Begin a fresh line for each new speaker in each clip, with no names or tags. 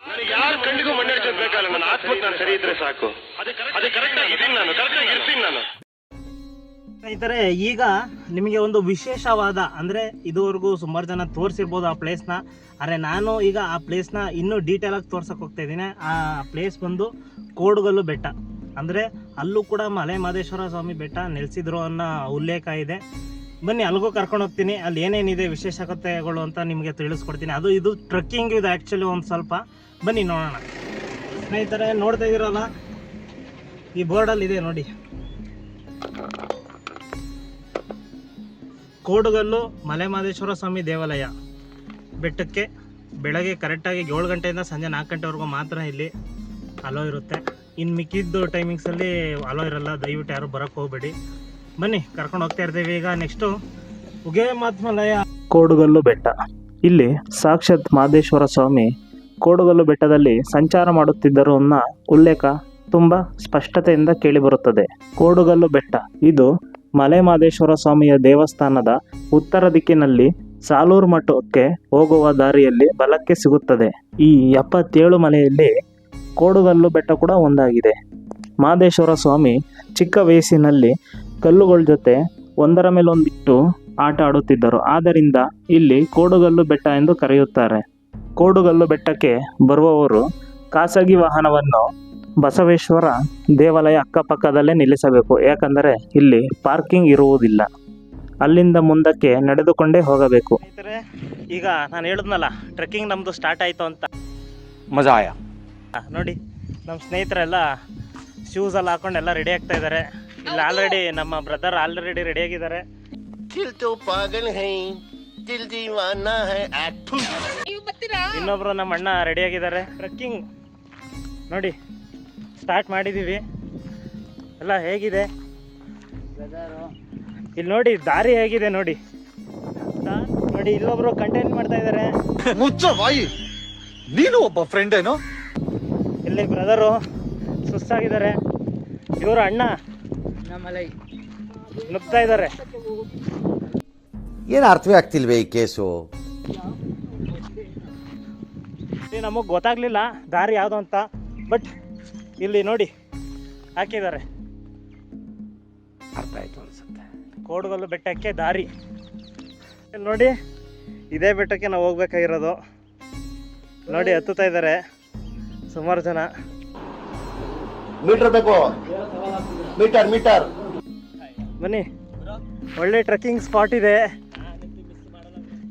ನನಗೆ ಯಾರ ಕಣ್ಣಿಗೂ ಬೇಕಲ್ಲ ನನ್ನ ಆತ್ಮಕ್ಕೆ ನಾನು ಸರಿ ಇದ್ರೆ ಸಾಕು. ಅದು ಕರೆಕ್ಟ್ ಆಗಿ ಇದೀನಿ ನಾನು ಕರೆಕ್ಟ್ ಆಗಿ ಇರ್ತೀನಿ ನಾನು.
ಸ್ನೇಹಿತರೆ ಈಗ ನಿಮಗೆ ಒಂದು ವಿಶೇಷವಾದ ಅಂದರೆ ಇದುವರೆಗೂ ಸುಮಾರು ಜನ ತೋರಿಸಿರ್ಬೋದು ಆ ಪ್ಲೇಸ್ನ ಅರೆ ನಾನು ಈಗ ಆ ಪ್ಲೇಸ್ನ ಇನ್ನೂ ಡೀಟೇಲಾಗಿ ತೋರ್ಸೋಕೆ ಹೋಗ್ತಾ ಇದ್ದೀನಿ. ಆ ಪ್ಲೇಸ್ ಬಂದು ಕೋಡುಗಲ್ಲು ಬೆಟ್ಟ. ಅಂದರೆ ಅಲ್ಲೂ ಕೂಡ ಮಲೆ ಮಹದೇಶ್ವರ ಸ್ವಾಮಿ ಬೆಟ್ಟ ನೆಲೆಸಿದ್ರು ಅನ್ನೋ ಉಲ್ಲೇಖ ಇದೆ. ಬನ್ನಿ ಅಲ್ಲಿಗೂ ಕರ್ಕೊಂಡು ಹೋಗ್ತೀನಿ. ಅಲ್ಲಿ ಏನೇನಿದೆ ವಿಶೇಷತೆಗಳು ಅಂತ ನಿಮಗೆ ತಿಳಿಸ್ಕೊಡ್ತೀನಿ. ಅದು ಇದು ಟ್ರೆಕ್ಕಿಂಗ್ ಇದು ಆ್ಯಕ್ಚುಲಿ ಒಂದು ಸ್ವಲ್ಪ. ಬನ್ನಿ, ನೋಡೋಣ. ಸ್ನೇಹಿತರೆ, ನೋಡ್ತಾ ಇದ್ದೀರಲ್ಲ? ಈ ಬೋರ್ಡಲ್ಲಿ ಇದೆ, ನೋಡಿ. ಕೋಡುಗಲ್ಲು ಮಲೆಮಹದೇಶ್ವರ ಸ್ವಾಮಿ ದೇವಾಲಯ. ಬೆಟ್ಟಕ್ಕೆ ಬೆಳಗ್ಗೆ ಕರೆಕ್ಟಾಗಿ ಏಳು ಗಂಟೆಯಿಂದ ಸಂಜೆ ನಾಲ್ಕು ಗಂಟೆವರೆಗೂ ಮಾತ್ರ ಇಲ್ಲಿ ಅಲೋ ಇರುತ್ತೆ. ಇನ್ನು ಮಿಕ್ಕಿದ್ದು ಟೈಮಿಂಗ್ಸಲ್ಲಿ ಅಲೋ ಇರಲ್ಲ. ದಯವಿಟ್ಟು ಯಾರು ಬರೋಕ್ಕೆ ಹೋಗಬೇಡಿ. ಬನ್ನಿ, ಕರ್ಕೊಂಡು ಹೋಗ್ತಾ ಇರ್ತೀವಿ. ಈಗ ನೆಕ್ಸ್ಟು ಉಗೆ ಮಾತ್ಮಲಯ. ಕೋಡುಗಲ್ಲು ಬೆಟ್ಟ. ಇಲ್ಲಿ ಸಾಕ್ಷಾತ್ ಮಹದೇಶ್ವರ ಸ್ವಾಮಿ ಕೋಡುಗಲ್ಲು ಬೆಟ್ಟದಲ್ಲಿ ಸಂಚಾರ ಮಾಡುತ್ತಿದ್ದರು ಅನ್ನೋ ಉಲ್ಲೇಖ ತುಂಬ ಸ್ಪಷ್ಟತೆಯಿಂದ ಕೇಳಿಬರುತ್ತದೆ. ಕೋಡುಗಲ್ಲು ಬೆಟ್ಟ, ಇದು ಮಲೆ ಮಹದೇಶ್ವರ ಸ್ವಾಮಿಯ ದೇವಸ್ಥಾನದ ಉತ್ತರ ದಿಕ್ಕಿನಲ್ಲಿ ಸಾಲೂರು ಮಠಕ್ಕೆ ಹೋಗುವ ದಾರಿಯಲ್ಲಿ ಬಲಕ್ಕೆ ಸಿಗುತ್ತದೆ. ಈ ಎಪ್ಪತ್ತೇಳು ಮಲೆಯಲ್ಲಿ ಕೋಡುಗಲ್ಲು ಬೆಟ್ಟ ಕೂಡ ಒಂದಾಗಿದೆ. ಮಹದೇಶ್ವರ ಸ್ವಾಮಿ ಚಿಕ್ಕ ವಯಸ್ಸಿನಲ್ಲಿ ಕಲ್ಲುಗಳ ಜೊತೆ ಒಂದರ ಮೇಲೆ ಒಂದಿಟ್ಟು ಆಟ ಆಡುತ್ತಿದ್ದರು. ಆದ್ದರಿಂದ ಇಲ್ಲಿ ಕೋಡುಗಲ್ಲು ಬೆಟ್ಟ ಎಂದು ಕರೆಯುತ್ತಾರೆ. ಕೋಡುಗಲ್ಲು ಬೆಟ್ಟಕ್ಕೆ ಬರುವವರು ಖಾಸಗಿ ವಾಹನವನ್ನು ಬಸವೇಶ್ವರ ದೇವಾಲಯ ಅಕ್ಕಪಕ್ಕದಲ್ಲೇ ನಿಲ್ಲಿಸಬೇಕು. ಯಾಕಂದರೆ ಇಲ್ಲಿ ಪಾರ್ಕಿಂಗ್ ಇರುವುದಿಲ್ಲ. ಅಲ್ಲಿಂದ ಮುಂದಕ್ಕೆ ನಡೆದುಕೊಂಡೇ ಹೋಗಬೇಕು. ಈಗ ನಾನು ಹೇಳಿದ್ನಲ್ಲ ಟ್ರೆಕ್ಕಿಂಗ್ ನಮ್ಮದು ಸ್ಟಾರ್ಟ್ ಆಯಿತು ಅಂತ.
ಮಜಾಯ
ನೋಡಿ ನಮ್ಮ ಸ್ನೇಹಿತರೆಲ್ಲ ಶೂಸ್ ಎಲ್ಲ ಹಾಕೊಂಡು ಎಲ್ಲ ರೆಡಿ ಆಗ್ತಾ ಇದ್ದಾರೆ. ಇಲ್ಲಿ ಆಲ್ರೆಡಿ ನಮ್ಮ ಬ್ರದರ್ ಆಲ್ರೆಡಿ ರೆಡಿ ಆಗಿದ್ದಾರೆ.
ದಿಲ್ ತೋ ಪಾಗಲ್ ಹೈ ದಿಲ್ ದೀವಾನಾ ಹೈ ಆಕ್ಟು
ಇನ್ನೊಬ್ರು ನಮ್ಮ ಅಣ್ಣ ರೆಡಿ ಆಗಿದ್ದಾರೆ. ಟ್ರೆಕ್ಕಿಂಗ್ ನೋಡಿ ಸ್ಟಾರ್ಟ್ ಮಾಡಿದ್ದೀವಿ ಎಲ್ಲ ಹೇಗಿದೆ? ಇಲ್ಲಿ ನೋಡಿ ದಾರಿ ಹೇಗಿದೆ ನೋಡಿ. ನೋಡಿ ಇಲ್ಲೊಬ್ರು ಕಂಟೆಂಟ್ ಮಾಡ್ತಾ ಇದ್ದಾರೆ.
ಮುಚ್ಚ ಬಾಯಿ. ನೀನು ಒಬ್ಬ ಫ್ರೆಂಡ್ ಏನೋ?
ಇಲ್ಲಿ ಬ್ರದರು ಸುಸ್ತಾಗಿದ್ದಾರೆ ಇವರು ಅಣ್ಣ. ನುಗ್ತಾ ಇದ್ದಾರೆ.
ಏನು ಅರ್ಥವೇ ಆಗ್ತಿಲ್ವೇ ಈ ಕೇಸು?
ಇಲ್ಲಿ ನಮಗೆ ಗೊತ್ತಾಗ್ಲಿಲ್ಲ ದಾರಿ ಯಾವುದು ಅಂತ ಬಟ್ ಇಲ್ಲಿ ನೋಡಿ ಹಾಕಿದ್ದಾರೆ.
ಅರ್ಥ ಆಯ್ತು ಅನ್ಸುತ್ತೆ.
ಕೋಡುಗಲ್ಲು ಬೆಟ್ಟಕ್ಕೆ ದಾರಿ. ಇಲ್ಲಿ ನೋಡಿ ಇದೇ ಬೆಟ್ಟಕ್ಕೆ ನಾವು ಹೋಗ್ಬೇಕಾಗಿರೋದು. ನೋಡಿ ಹತ್ತುತ್ತಾ ಇದ್ದಾರೆ ಸುಮಾರು ಜನ.
ಮೀಟರ್ ಬೇಕು. Metre metre.
ಬನ್ನಿ. ಒಳ್ಳೆ ಟ್ರೆಕ್ಕಿಂಗ್ ಸ್ಪಾಟ್ ಇದೆ.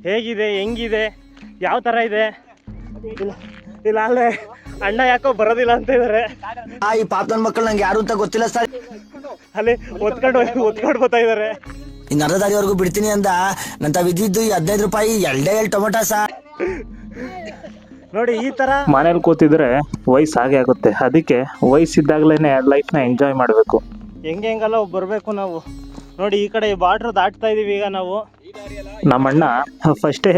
ಹೇಗಿದೆ ಹೆಂಗಿದೆ ಯಾವ ಥರ ಇದೆ? ಇಲ್ಲ ಇಲ್ಲ ಅಲ್ಲೇ ಅಣ್ಣ ಯಾಕೋ ಬರೋದಿಲ್ಲ ಅಂತ ಇದ್ದಾರೆ
ಆ ಈ ಪಾಪನ್ ಮಕ್ಕಳು ನಂಗೆ ಯಾರು ಅಂತ ಗೊತ್ತಿಲ್ಲ ಸರ್.
ಅಲ್ಲಿ ಒತ್ಕೊಂಡು ಒತ್ಕೊಂಡು ಬರ್ತಾ ಇದ್ದಾರೆ
ಇನ್ನು ಅರ್ಧ ದಾರಿವರೆಗೂ ಬಿಡ್ತೀನಿ ಅಂದ. ನಂತ ವಿದ್ಯುತ್ ಈ ಹದಿನೈದು ರೂಪಾಯಿ ಎಲ್ಡೇ ಎಲ್ ಟೊಮೆಟೊ ಸಾ
ನೋಡಿ ಈ ತರ
ಮನೇಲಿ ಕೂತಿದ್ರೆ ವಯಸ್ಸು ಹಾಗೆ ಆಗುತ್ತೆ. ಅದಕ್ಕೆ ವಯಸ್ಸಿದ್ದಾಗಲೇ ಲೈಫ್ನ ಎಂಜಾಯ್ ಮಾಡಬೇಕು.
ಹೆಂಗೆ ಹೆಂಗಲ್ಲ ಬರಬೇಕು ನಾವು. ನೋಡಿ ಈ ಕಡೆ ಬಾರ್ಡ್ರ್ ದಾಟ್ತಾ ಇದೀವಿ ಈಗ ನಾವು.
ನಮ್ಮಣ್ಣ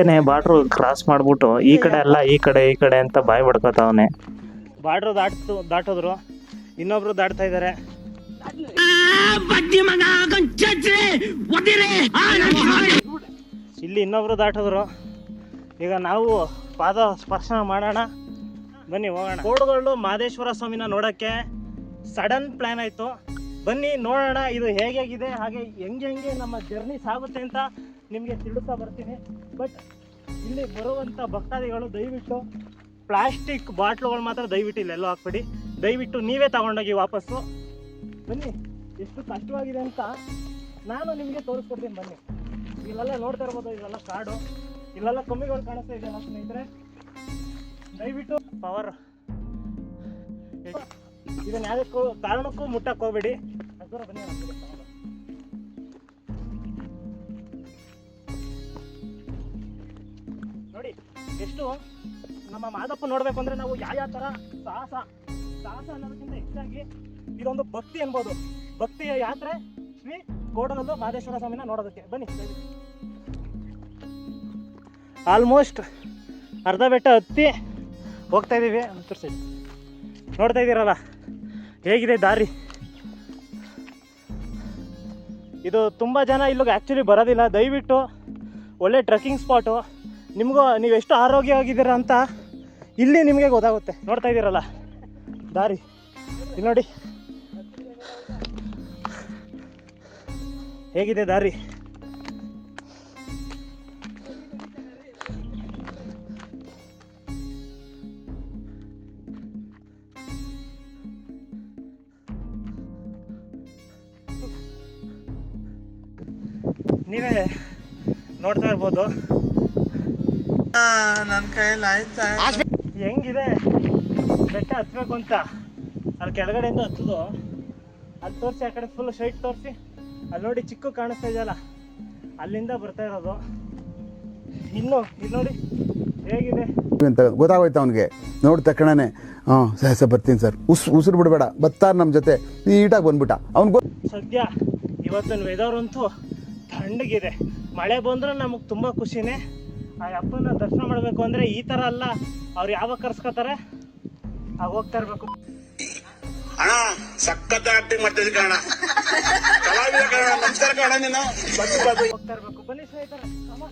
ಏನೇ ಬಾರ್ಡ್ರು ಕ್ರಾಸ್ ಮಾಡ್ಬಿಟ್ಟು ಈ ಕಡೆ ಅಲ್ಲ ಈ ಕಡೆ ಈ ಕಡೆ ಅಂತ ಬಾಯಿ ಬಡ್ಕೋತಾವನೆ
ಬಾರ್ಡ್ರ್ ದಾಟ್ತು ದಾಟಿದ್ರು. ಇನ್ನೊಬ್ರು ದಾಟ್ತಾ ಇದ್ದಾರೆ ಇಲ್ಲಿ ಇನ್ನೊಬ್ರು ದಾಟಿದ್ರು. ಈಗ ನಾವು ಪಾದ ಸ್ಪರ್ಶನ ಮಾಡೋಣ. ಬನ್ನಿ, ಹೋಗೋಣ. ಕೋಡುಗಳು ಮಹದೇಶ್ವರ ಸ್ವಾಮಿನ ನೋಡೋಕ್ಕೆ ಸಡನ್ ಪ್ಲ್ಯಾನ್ ಆಯಿತು. ಬನ್ನಿ, ನೋಡೋಣ ಇದು ಹೇಗೇಗಿದೆ ಹಾಗೆ ಹೆಂಗೆ ಹೆಂಗೆ ನಮ್ಮ ಜರ್ನಿ ಸಾಗುತ್ತೆ ಅಂತ ನಿಮಗೆ ತಿಳಿಸ್ತಾ ಬರ್ತೀನಿ. ಬಟ್ ಇಲ್ಲಿ ಬರುವಂಥ ಭಕ್ತಾದಿಗಳು ದಯವಿಟ್ಟು ಪ್ಲಾಸ್ಟಿಕ್ ಬಾಟ್ಲುಗಳು ಮಾತ್ರ ದಯವಿಟ್ಟು ಇಲ್ಲೆಲ್ಲೋ ಹಾಕ್ಬಿಡಿ. ದಯವಿಟ್ಟು ನೀವೇ ತಗೊಂಡೋಗಿ ವಾಪಸ್ಸು. ಬನ್ನಿ, ಎಷ್ಟು ಕಷ್ಟವಾಗಿದೆ ಅಂತ ನಾನು ನಿಮಗೆ ತೋರಿಸ್ಕೊಡ್ತೀನಿ. ಬನ್ನಿ. ಇಲ್ಲೆಲ್ಲ ನೋಡ್ತಾ ಇರ್ಬೋದು ಇದೆಲ್ಲ ಕಾಡು. ಇಲ್ಲೆಲ್ಲ ಕಮ್ಮಿಗಳು ಕಾಣಿಸ್ತಾ ಇದೆಯಲ್ಲ ಸ್ನೇಹಿತರೆ? ದಯವಿಟ್ಟು ಪವರ್ ಇದನ್ನ ಯಾವುದಕ್ಕೂ ಕಾರಣಕ್ಕೂ ಮುಟ್ಟಕ್ಕೆ ಹೋಗ್ಬೇಡಿ. ಹಸೂರ ಬನ್ನಿ. ನೋಡಿ, ಎಷ್ಟು ನಮ್ಮ ಮಾದಪ್ಪ ನೋಡ್ಬೇಕು ಅಂದ್ರೆ ನಾವು ಯಾವ ಯಾವ ಥರ ಸಾಹಸ ಸಾಹಸ ಅನ್ನೋದಕ್ಕಿಂತ ಹೆಚ್ಚಾಗಿ ಇದೊಂದು ಭಕ್ತಿ ಅನ್ಬೋದು ಭಕ್ತಿಯ ಯಾತ್ರೆ ಶ್ರೀ ಕೋಡನಲ್ಲೂ ಮಹದೇಶ್ವರ ಸ್ವಾಮಿನ ನೋಡೋದಕ್ಕೆ. ಬನ್ನಿ ಆಲ್ಮೋಸ್ಟ್ ಅರ್ಧ ಬೆಟ್ಟ ಹತ್ತಿ ಹೋಗ್ತಾ ಇದ್ದೀವಿ. ಸೈಡ್ ನೋಡ್ತಾ ಇದ್ದೀರಲ್ಲ, ಹೇಗಿದೆ ದಾರಿ? ಇದು ತುಂಬ ಜನ ಇಲ್ಲಿಗೆ ಆ್ಯಕ್ಚುಲಿ ಬರೋದಿಲ್ಲ. ದಯವಿಟ್ಟು ಒಳ್ಳೆ ಟ್ರೆಕ್ಕಿಂಗ್ ಸ್ಪಾಟು ನಿಮಗೂ, ನೀವು ಎಷ್ಟು ಆರೋಗ್ಯವಾಗಿದ್ದೀರಾ ಅಂತ ಇಲ್ಲಿ ನಿಮಗೆ ಗೊತ್ತಾಗುತ್ತೆ. ನೋಡ್ತಾ ಇದ್ದೀರಲ್ಲ, ದಾರಿ. ಇಲ್ಲಿ ನೋಡಿ. ಹೇಗಿದೆ ದಾರಿ? ನೋಡ್ತಾ ಇರ್ಬೋದು
ನನ್ನ ಕೈಯಲ್ಲಿ ಆಯ್ತಾ
ಹೆಂಗಿದೆ? ಬೆಟ್ಟ ಹತ್ಬೇಕು ಅಂತ. ಅಲ್ಲಿ ಕೆಳಗಡೆಯಿಂದ ಹತ್ತದು. ಅಲ್ಲಿ ತೋರಿಸಿ ಆ ಕಡೆ ಫುಲ್ ಶೈಟ್ ತೋರಿಸಿ. ಅಲ್ಲಿ ನೋಡಿ ಚಿಕ್ಕ ಕಾಣಿಸ್ತಾ ಇದೆಯಲ್ಲ ಅಲ್ಲಿಂದ ಬರ್ತಾ ಇರೋದು. ಇನ್ನು ಇಲ್ಲಿ ನೋಡಿ ಹೇಗಿದೆ?
ಅಂತ ಗೊತ್ತಾಗೋಯ್ತು ಅವನಿಗೆ. ನೋಡಿದ ತಕ್ಷಣನೇ ಹಾಂ ಸರಿ ಸರ್ ಬರ್ತೀನಿ ಸರ್. ಉಸ್ ಉಸಿರು ಬಿಡಬೇಡ. ಬರ್ತಾರೆ ನಮ್ಮ ಜೊತೆ. ನೀಟಾಗಿ ಬಂದ್ಬಿಟ್ಟ. ಅವ್ನು
ಸದ್ಯ ಇವತ್ತಿನ ವೆದರ್ ಅಂತೂ ತಣ್ಣಗಿದೆ ಮಳೆ ಬಂದ್ರೆ ನಮಗೆ ತುಂಬ ಖುಷಿನೇ. ಆ ಅಪ್ಪನ ದರ್ಶನ ಮಾಡಬೇಕು ಅಂದರೆ ಈ ಥರ ಅಲ್ಲ ಅವ್ರು ಯಾವಾಗ ಕರ್ಸ್ಕೊತಾರೆ? ಆಗ ಹೋಗ್ತಾ ಇರಬೇಕು.
ಅಣ್ಣ ಸಖತ್ ಆಕ್ಟಿಂಗ್ ಮಾಡ್ತಿದ್ದೆ ಕಣ ಕಲಾವಿದ ಕಣ ನಮಸ್ಕಾರ ಕಣ ನೀನು. ಬಂದು ಬಂದು
ಹೋಗ್ತಾ ಇರಬೇಕು. ಬನ್ನಿ ಸ್ನೇಹಿತರೆ come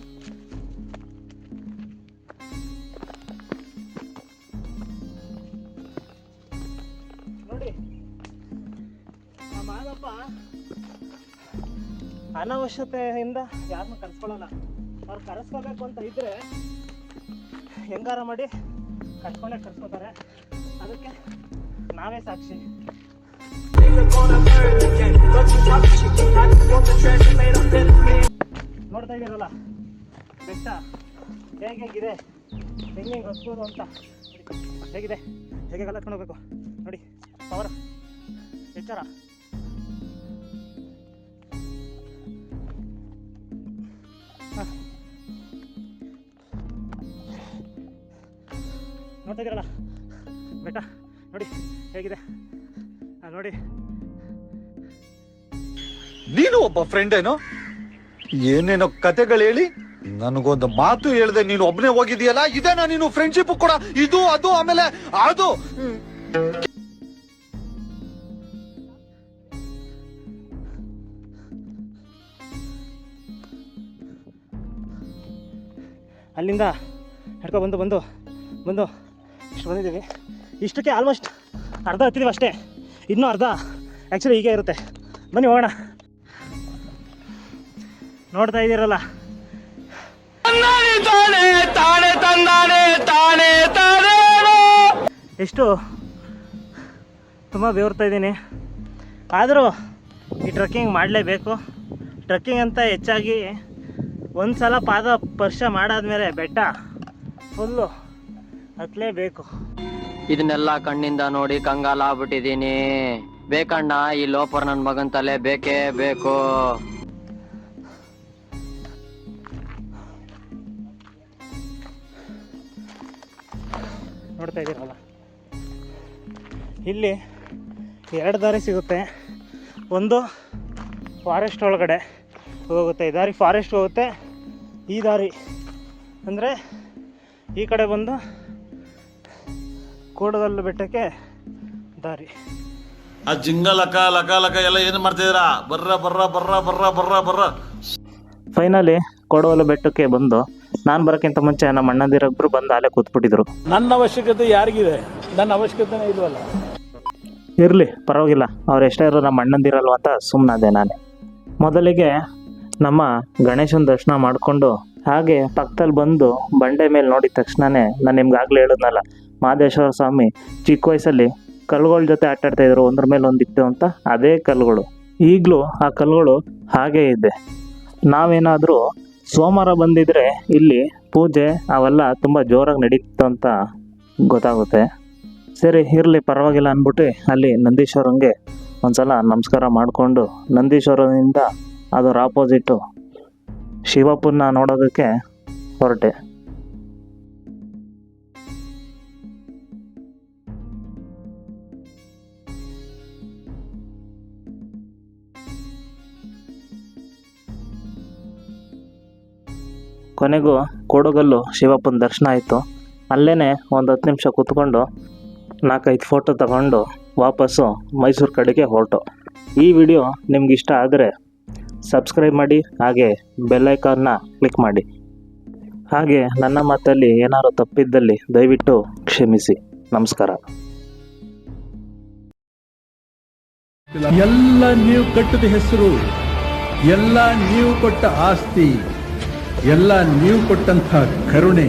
ನೋಡಿ ಆ ಮಾದಪ್ಪ ಅನವಶ್ಯತೆಯಿಂದ ಯಾರನ್ನೂ ಕರೆಸ್ಕೊಳ್ಳಲ್ಲ. ಅವ್ರು ಕರೆಸ್ಕೋಬೇಕು ಅಂತ ಇದ್ರೆ ಹೆಂಗಾರ ಮಾಡಿ ಕರ್ಕೊಂಡೇ ಕರ್ಸ್ಕೋತಾರೆ. ಅದಕ್ಕೆ ನಾವೇ ಸಾಕ್ಷಿ. ನೋಡ್ತಾ ಇದ್ದೀರಲ್ಲ? ಬೆಟ್ಟ ಹೇಗೆ ಹೇಗಿದೆ? ಹೆಂಗೆ ಹೆಂಗೆ ಹತ್ಬೋದು ಅಂತ ಹೇಗಿದೆ? ಹೇಗೆ ಕಲ್ತ್ಕೊಂಡು ಹೋಗ್ಬೇಕು? ನೋಡಿ ಪವರ್ ಎಚ್ಚರ. ನೋಡ್ತಾ ಇದ್ದೀರಲ್ಲ ಬೆಟ್ಟ ನೋಡಿ ಹೇಗಿದೆ? ನೋಡಿ.
ನೀನು ಒಬ್ಬ ಫ್ರೆಂಡ್ ಏನೋ ಏನೇನೋ ಕತೆಗಳು ಹೇಳಿ ನನಗೊಂದು ಮಾತು ಹೇಳ್ದೆ ನೀನು ಒಬ್ನೇ ಹೋಗಿದೀಯಲ್ಲ ಇದೇನಾ ನೀನು ಫ್ರೆಂಡ್ಶಿಪ್ ಕೂಡ? ಇದು ಅದು ಆಮೇಲೆ ಅದು?
ಅಲ್ಲಿಂದ ಹಿಡ್ಕೊ ಬಂದು ಬಂದು ಬಂದು. ಇಷ್ಟು ಬಂದಿದ್ದೀವಿ. ಇಷ್ಟಕ್ಕೆ ಆಲ್ಮೋಸ್ಟ್ ಅರ್ಧ ಹತ್ತಿದ್ದೀವಿ ಅಷ್ಟೇ. ಇನ್ನೂ ಅರ್ಧ. ಆ್ಯಕ್ಚುಲಿ ಹೀಗೆ ಇರುತ್ತೆ. ಬನ್ನಿ ಹೋಗೋಣ. ನೋಡ್ತಾ ಇದ್ದೀರಲ್ಲ. ಎಷ್ಟು? ತುಂಬ ಬೇವರ್ತಾ ಇದ್ದೀನಿ. ಆದರೂ ಈ ಟ್ರಕ್ಕಿಂಗ್ ಮಾಡಲೇಬೇಕು. ಟ್ರಕ್ಕಿಂಗ್ ಅಂತ ಹೆಚ್ಚಾಗಿ ಒಂದು ಸಲ ಪಾದ ಸ್ಪರ್ಶ ಮಾಡಾದ್ಮೇಲೆ ಬೆಟ್ಟ ಫುಲ್ಲು ಹತ್ತಲೇಬೇಕು
ಇದನ್ನೆಲ್ಲ ಕಣ್ಣಿಂದ ನೋಡಿ ಕಂಗಾಲ ಆಗ್ಬಿಟ್ಟಿದೀನಿ ಬೇಕಣ್ಣ ಈ ಲೋಪರ್ ನನ್ ಮಗನ್ ತಲೆ ಬೇಕೇ ಬೇಕು.
ನೋಡ್ತಾ ಇದ್ದೀರಲ್ಲ? ಇಲ್ಲಿ ಎರಡು ದಾರಿ ಸಿಗುತ್ತೆ. ಒಂದು ಫಾರೆಸ್ಟ್ ಒಳಗಡೆ ಹೋಗುತ್ತೆ. ಈ ದಾರಿ ಫಾರೆಸ್ಟ್ ಹೋಗುತ್ತೆ. ಈ ದಾರಿ ಅಂದರೆ ಈ ಕಡೆ ಬಂದು ಕೂಡಗಲ್ಲು ಬೆಟ್ಟಕ್ಕೆ ದಾರಿ.
ಆ ಜಿಂಗ ಲಕ ಲಕ ಲಕ ಎಲ್ಲ ಏನು ಮಾಡ್ತಿದ್ದೀರಾ? ಬರ್ರ ಬರ್ರ ಬರ್ರ ಬರ್ರ ಬರ್ರ ಬರ್ರ.
ಫೈನಲಿ ಕೊಡವಲು ಬೆಟ್ಟಕ್ಕೆ ಬಂದು ನಾನು ಬರೋಕ್ಕಿಂತ ಮುಂಚೆ ನಮ್ಮ ಅಣ್ಣಂದಿರೊಬ್ಬರು ಬಂದು ಅಲ್ಲೇ ಕೂತ್ಬಿಟ್ಟಿದ್ರು.
ನನ್ನ ಅವಶ್ಯಕತೆ ಯಾರಿಗಿದೆ? ನನ್ನ ಅವಶ್ಯಕತೆನೇ ಇಲ್ವಲ್ಲ?
ಇರಲಿ ಪರವಾಗಿಲ್ಲ. ಅವ್ರು ಎಷ್ಟೇ ಇರೋ ನಮ್ಮ ಅಣ್ಣಂದಿರಲ್ವ ಅಂತ ಸುಮ್ಮನಾದೆ ನಾನು. ಮೊದಲಿಗೆ ನಮ್ಮ ಗಣೇಶನ ದರ್ಶನ ಮಾಡಿಕೊಂಡು ಹಾಗೆ ಪಕ್ಕದಲ್ಲಿ ಬಂದು ಬಂಡೆ ಮೇಲೆ ನೋಡಿದ ತಕ್ಷಣನೇ ನಾನು ನಿಮ್ಗೆ ಆಗಲೇ ಹೇಳಿದ್ನಲ್ಲ ಮಹದೇಶ್ವರ ಸ್ವಾಮಿ ಚಿಕ್ಕ ವಯಸ್ಸಲ್ಲಿ ಕಲ್ಲುಗಳ ಜೊತೆ ಆಟ ಇದ್ರು, ಒಂದ್ರ ಮೇಲೆ ಒಂದಿತ್ತು ಅಂತ ಅದೇ ಕಲ್ಲುಗಳು. ಈಗಲೂ ಆ ಕಲ್ಲುಗಳು ಹಾಗೇ ಇದೆ. ನಾವೇನಾದರೂ ಸೋಮವಾರ ಬಂದಿದ್ರೆ ಇಲ್ಲಿ ಪೂಜೆ ಅವೆಲ್ಲ ತುಂಬ ಜೋರಾಗಿ ನಡೀತು ಅಂತ ಗೊತ್ತಾಗುತ್ತೆ. ಸರಿ, ಇರಲಿ, ಪರವಾಗಿಲ್ಲ ಅಂದ್ಬಿಟ್ಟು ಅಲ್ಲಿ ನಂದೀಶ್ವರಂಗೆ ಒಂದ್ಸಲ ನಮಸ್ಕಾರ ಮಾಡಿಕೊಂಡು ನಂದೀಶ್ವರನಿಂದ ಅದರ ಆಪೋಸಿಟ್ಟು ಶಿವಪ್ಪನ್ನ ನೋಡೋದಕ್ಕೆ ಹೊರಟೆ. ಕೊನೆಗೂ ಕೊಡಗಲ್ಲು ಶಿವಪ್ಪನ ದರ್ಶನ ಆಯಿತು. ಅಲ್ಲೇ ಒಂದು ಹತ್ತು ನಿಮಿಷ ಕೂತ್ಕೊಂಡು ನಾಲ್ಕೈದು ಫೋಟೋ ತಗೊಂಡು ವಾಪಸ್ಸು ಮೈಸೂರು ಕಡೆಗೆ ಹೊರಟು. ಈ ವಿಡಿಯೋ ನಿಮ್ಗೆ ಇಷ್ಟ ಆದರೆ ಸಬ್ಸ್ಕ್ರೈಬ್ ಮಾಡಿ, ಹಾಗೆ ಬೆಲ್ಲೈಕಾನ್ನ ಕ್ಲಿಕ್ ಮಾಡಿ. ಹಾಗೆ ನನ್ನ ಮಾತಲ್ಲಿ ಏನಾದ್ರು ತಪ್ಪಿದ್ದಲ್ಲಿ ದಯವಿಟ್ಟು ಕ್ಷಮಿಸಿ. ನಮಸ್ಕಾರ.
ಎಲ್ಲ ನೀವು ಕಟ್ಟಿದ ಹೆಸರು, ಎಲ್ಲ ನೀವು ಕೊಟ್ಟ ಆಸ್ತಿ. ಎಲ್ಲ ನೀವು ಕೊಟ್ಟಂತಹ ಕರುಣೆ